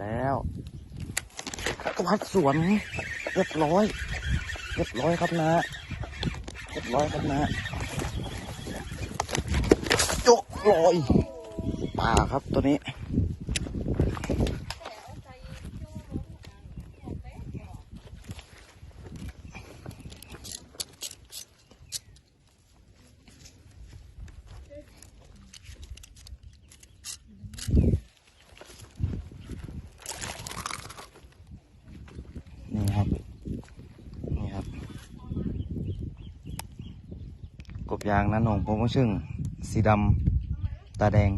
แล้วกวัดสวนเรียบร้อยเรียบร้อยครับนะเรียบร้อยครับนะจกลอยป่าครับตัวนี้ นี่ครับ นี่ครับ กบยางนั้นของผมก็ซึ่งสีดำตาแดง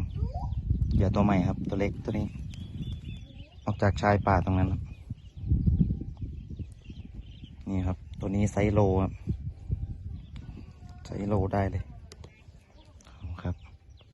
เหยื่อตัวใหม่ครับ ตัวเล็กตัวนี้ ออกจากชายป่าตรงนั้นครับนี่ครับ ตัวนี้ไซส์โลครับไซส์โลได้เลย